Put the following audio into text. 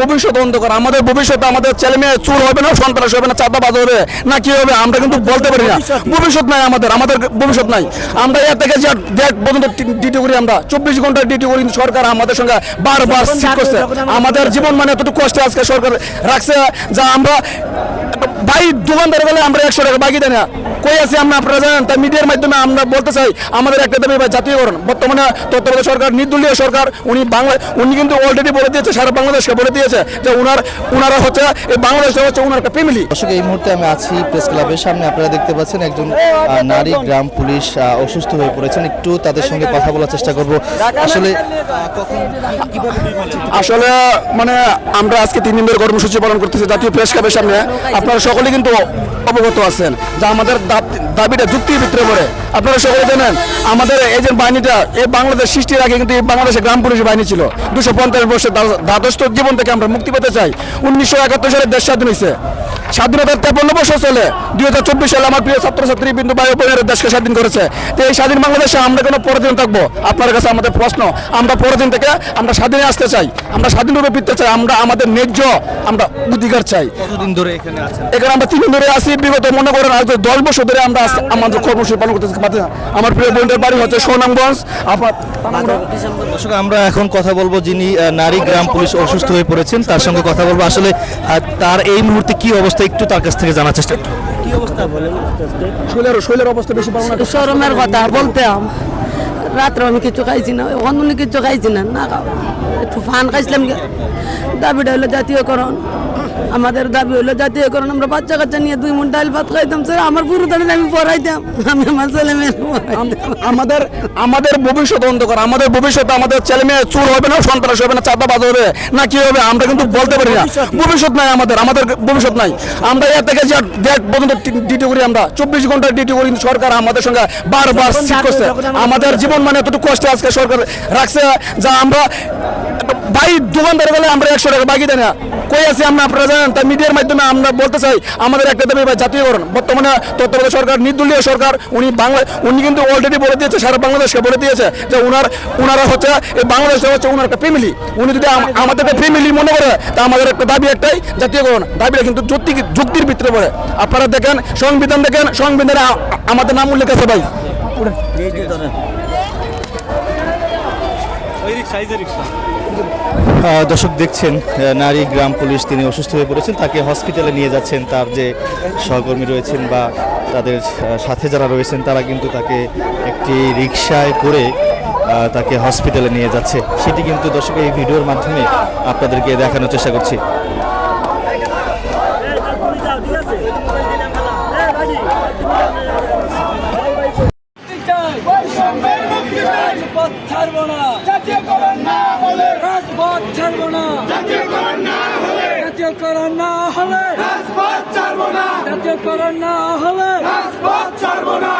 ভবিষ্যৎ অন্ধকার আমাদের ভবিষ্যতে আমাদের ছেলে মেয়ে চুর হবে না সন্ত্রাস হবে না চাঁদাবাজ হবে না কি হবে আমরা কিন্তু বলতে পারি না। ভবিষ্যৎ নাই। আমাদের আমাদের ভবিষ্যৎ নাই। আমরা এর থেকে যে ডেট পর্যন্ত ডিউটি করি আমরা চব্বিশ ঘণ্টা ডিউটি করি সরকার আমাদের সঙ্গে বারবার ঠিক করছে। আমাদের জীবন মানে এতটুকু কষ্টে আজকে সরকার রাখছে যা আমরা ভাই দোকানদার গেলে আমরা একশো টাকা বাকি দেয় না। কই আছি আমরা আপনারা জানেন তাই মিডিয়ার মাধ্যমে আমরা বলতে চাই আমাদের একটা দাবি ভাই জাতীয়করণ। বর্তমানে তত্ত্বাবধায়ক সরকার নির্দলীয় সরকার উনি বাংলা উনি কিন্তু অলরেডি বলে দিয়েছে সারা বাংলাদেশকে বলে দিয়েছে যে উনার উনারা হচ্ছে এই বাংলাদেশটা হচ্ছে উনার একটা ফ্যামিলি দর্শক এই মুহূর্তে আমি আছি প্রেস ক্লাবের সামনে। আপনারা দেখতে পাচ্ছেন একজন নারী গ্রাম পুলিশ অসুস্থ হয়ে পড়েছেন। একটু তাদের সঙ্গে কথা বলার চেষ্টা করব। আসলে আসলে মানে আমরা আজকে তিন দিন ধরে কর্মসূচি পালন করতেছি জাতীয় প্রেস ক্লাবের সামনে। আপনারা সকলে কিন্তু অবগত আছেন যা আমাদের দাবিটা যুক্তির ভিতরে পড়ে। আপনারা সকলে জানেন, আমাদের এই যে বাহিনীটা, এই বাংলাদেশ সৃষ্টির আগে কিন্তু এই গ্রাম পুলিশ বাহিনী ছিল। দুশো পঞ্চাশ বছর দ্বাদশ জীবন থেকে আমরা মুক্তি পেতে চাই। উনিশশো একাত্তর সালে দেশ স্বাধীন হয়েছে স্বাধীনতার তেপন্ন বছর চলে। দুই হাজার চব্বিশ সালে আমার প্রিয় ছাত্রছাত্রী বিন্দু বায়ু বোনের দেশকে স্বাধীন করেছে। তো এই স্বাধীন বাংলাদেশে আমরা কেন পরদিন থাকব? আপনার কাছে আমাদের প্রশ্ন আমরা পরদিন থেকে আমরা স্বাধীনে আসতে চাই আমরা স্বাধীনভাবে ফিরতে চাই আমরা আমাদের ন্যায্য আমরা অধিকার চাই। কতদিন ধরে এখানে আছেন? এখানে আমরা তিন ধরে আসি বিগত মনে করেন আজ দশ বছর ধরে আমরা আমাদের কর্মসূচি পালন করতেছি। আমার প্রিয় বোনদের বাড়ি হচ্ছে সুনামগঞ্জ। আপনার দর্শক আমরা এখন কথা বলব যিনি নারী গ্রাম পুলিশ অসুস্থ হয়ে পড়েছেন তার সঙ্গে কথা বলব। আসলে তার এই মুহূর্তে কি অবস্থা? একটু তার কাছ থেকে জানার চেষ্টা। কি অবস্থা বলেন আস্তে আস্তে শৈলের শৈলের অবস্থা বেশি ভালো না শরমের কথা বলতে আম। রাত্রে আমি কিছু খাইছি না এখন উনি কিছু খাইছি না না। একটু ফান খাইছিলাম। দাবিটা হলো জাতীয়করণ আমাদের দাবি হলো জাতীয়করণ আমরা বাচ্চা কাচ্চা নিয়ে দুই মন ডাল ভাত খাইতাম স্যার। আমার পুরো দাঁড়িয়ে আমি পড়াইতাম আমি আমার ছেলে মেয়ে আমাদের আমাদের ভবিষ্যৎ অন্ধকার আমাদের ভবিষ্যৎ আমাদের ছেলে মেয়ে চুর হবে না সন্ত্রাস হবে না চাঁদাবাজ হবে না কি হবে আমরা কিন্তু বলতে পারি না। ভবিষ্যৎ নাই। আমাদের আমাদের ভবিষ্যৎ নাই। আমরা এর থেকে যে ডেট পর্যন্ত ডিউটি করি আমরা চব্বিশ ঘণ্টা ডিউটি করি কিন্তু সরকার আমাদের সঙ্গে বারবার করছে। আমাদের জীবন মানে এতটুকু কষ্টে আজকে সরকার রাখছে যা আমরা ভাই দোকানদার বলে আমরা একশো টাকা বাকি দেয় না। কই আছি আমরা আপনারা জানেন? তাই মিডিয়ার মাধ্যমে আমরা বলতে চাই আমাদের একটা দাবি ভাই জাতীয়করণ। বর্তমানে তত্ত্বাবধায়ক সরকার নির্দলীয় সরকার উনি বাংলা উনি কিন্তু অলরেডি বলে দিয়েছে সারা বাংলাদেশকে বলে দিয়েছে যে উনার উনারা হচ্ছে এই বাংলাদেশটা হচ্ছে উনার একটা ফ্যামিলি উনি যদি আম- আমাদেরকে ফ্যামিলি মনে করে তা আমাদের একটা দাবি একটাই জাতীয়করণ। দাবিটা কিন্তু যুক্তি যুক্তির ভিতরে পড়ে। আপনারা দেখেন সংবিধান দেখেন সংবিধানে আমাদের নাম উল্লেখ আছে ভাই। এই যে আহ, দর্শক দেখছেন নারী গ্রাম পুলিশ তিনি অসুস্থ হয়ে পড়েছেন, তাকে হসপিটালে নিয়ে যাচ্ছেন, তার যে সহকর্মী রয়েছেন বা তাদের সাথে যারা রয়েছেন, তারা কিন্তু তাকে একটি রিক্সায় করে তাকে হসপিটালে নিয়ে যাচ্ছে। সেটি কিন্তু দর্শক এই ভিডিওর মাধ্যমে আপনাদেরকে দেখানোর চেষ্টা করছি। না। রাজপথ ছাড়বো না। জাতীয়করণ না হলে জাতীয়করণ না হলে রাজপথ ছাড়বো না। জাতীয়করণ না হলে রাজপথ ছাড়বো না।